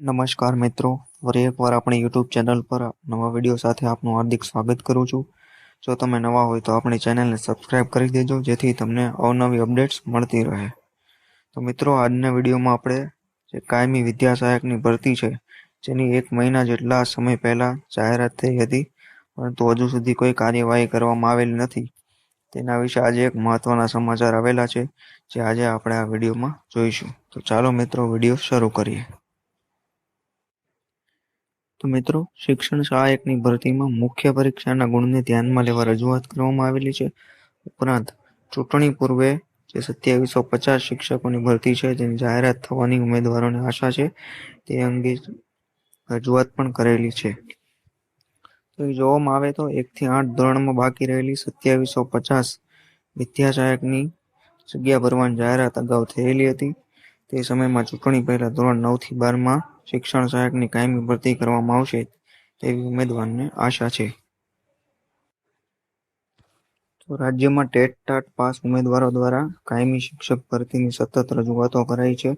નમસ્કાર મિત્રો. ફરી એકવાર આપણી યુટ્યુબ ચેનલ પર નવા વીડિયો સાથે આપનું હાર્દિક સ્વાગત કરું છું. જો તમે નવા હોય તો આપણી ચેનલને સબસ્ક્રાઇબ કરી દેજો, જેથી તમને અવનવી અપડેટ્સ મળતી રહે. તો મિત્રો, આજના વિડીયોમાં આપણે જે કાયમી વિદ્યા સહાયકની ભરતી છે, જેની એક મહિના જેટલા સમય પહેલાં જાહેરાત થઈ હતી, પરંતુ હજુ સુધી કોઈ કાર્યવાહી કરવામાં આવેલી નથી. તેના વિશે આજે એક મહત્વના સમાચાર આવેલા છે, જે આજે આપણે આ વિડીયોમાં જોઈશું. તો ચાલો મિત્રો વીડિયો શરૂ કરીએ. તો મિત્રો, શિક્ષણ સહાયકની ભરતીમાં મુખ્ય પરીક્ષાના ગુણને ધ્યાનમાં લેવા રજૂઆત કરવામાં આવેલી છે. ઉપરાંત, ચૂંટણી પૂર્વે જે સત્યાવીસો પચાસ શિક્ષકોની ભરતી છે, જેની જાહેરાત થવાની ઉમેદવારોને આશા છે, તે અંગે રજૂઆત પણ કરેલી છે. તો જોવામાં આવે તો એકથી આઠ ધોરણમાં બાકી રહેલી સત્યાવીસો પચાસ વિદ્યા સહાયકની જગ્યા ભરવાની જાહેરાત અગાઉ થયેલી હતી. તે સમયમાં ચૂંટણી પહેલા ધોરણ નવથી બારમાં શિક્ષણ સહાયકની કાયમી ભરતી કરવામાં આવશે તેવી ઉમેદવારને આશા છે. રાજ્યમાં ટેટ ટાટ પાસ ઉમેદવારો દ્વારા કાયમી શિક્ષક ભરતીની સતત રજૂઆતો કરાઈ છે.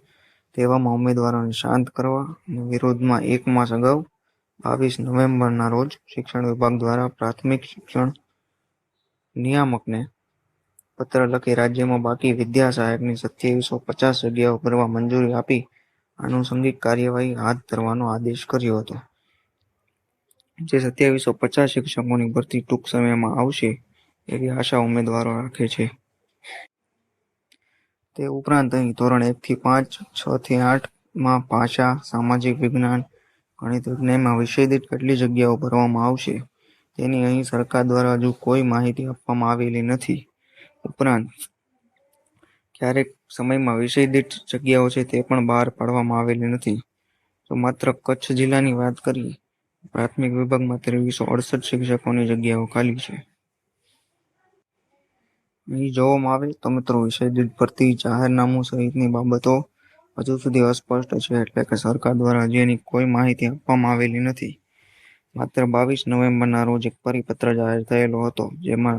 તેવામાં ઉમેદવારોને શાંત કરવા વિરોધમાં એક માસ અગાઉ બાવીસ નવેમ્બરના રોજ શિક્ષણ વિભાગ દ્વારા પ્રાથમિક શિક્ષણ નિયામકને પત્ર લખી રાજ્યમાં બાકી વિદ્યા સહાયકની સત્યાવીસો પચાસ જગ્યાઓ ભરવા મંજૂરી આપી આનુષંગિક કાર્યવાહી હાથ ધરવાનો આદેશ કર્યો હતો. જે સત્યાવીસો પચાસ શિક્ષકોની ભરતી ટૂંક સમયમાં આવશે એવી આશા ઉમેદવારો રાખે છે. તે ઉપરાંત અહીં ધોરણ એકથી પાંચ, છ થી આઠમાં ભાષા સામાજિક વિજ્ઞાન, ગણિત વિજ્ઞાનમાં વિષય દીઠ કેટલી જગ્યાઓ ભરવામાં આવશે તેની અહીં સરકાર દ્વારા હજુ કોઈ માહિતી આપવામાં આવેલી નથી. ઉપરાંત ક્યારેક સમયમાં વિષય દીઠ જગ્યાઓ છે તે પણ બહાર પાડવામાં આવેલી નથી. તો માત્ર કચ્છ જિલ્લાની વાત કરીએ, પ્રાથમિક વિભાગમાં ત્રેવીસો અડસઠ શિક્ષકોની જગ્યાઓ ખાલી છે. અહીં જોવામાં આવે તો મિત્રો વિષય દીઠ ભરતી, જાહેરનામું સહિતની બાબતો હજુ સુધી અસ્પષ્ટ છે એટલે કે સરકાર દ્વારા હજી એની કોઈ માહિતી આપવામાં આવેલી નથી. માત્ર બાવીસ નવેમ્બરના રોજ એક પરિપત્ર જાહેર થયેલો હતો, જેમાં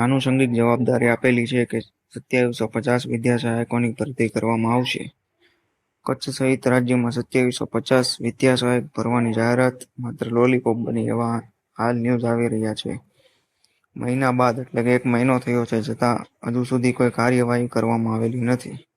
આનુષંગિક જવાબદારી આપેલી છે કે સત્યાવીસો પચાસ વિદ્યા સહાયકોની ભરતી કરવામાં આવશે? કચ્છ સહિત રાજ્યમાં સત્યાવીસો પચાસ વિદ્યા સહાયક ભરવાની જાહેરાત, માત્ર લોલીપોપ બની એવા હાલ ન્યૂઝ આવી રહ્યા છે. મહિના બાદ એટલે કે એક મહિનો થયો છે છતાં હજુ સુધી કોઈ કાર્યવાહી કરવામાં આવેલી નથી.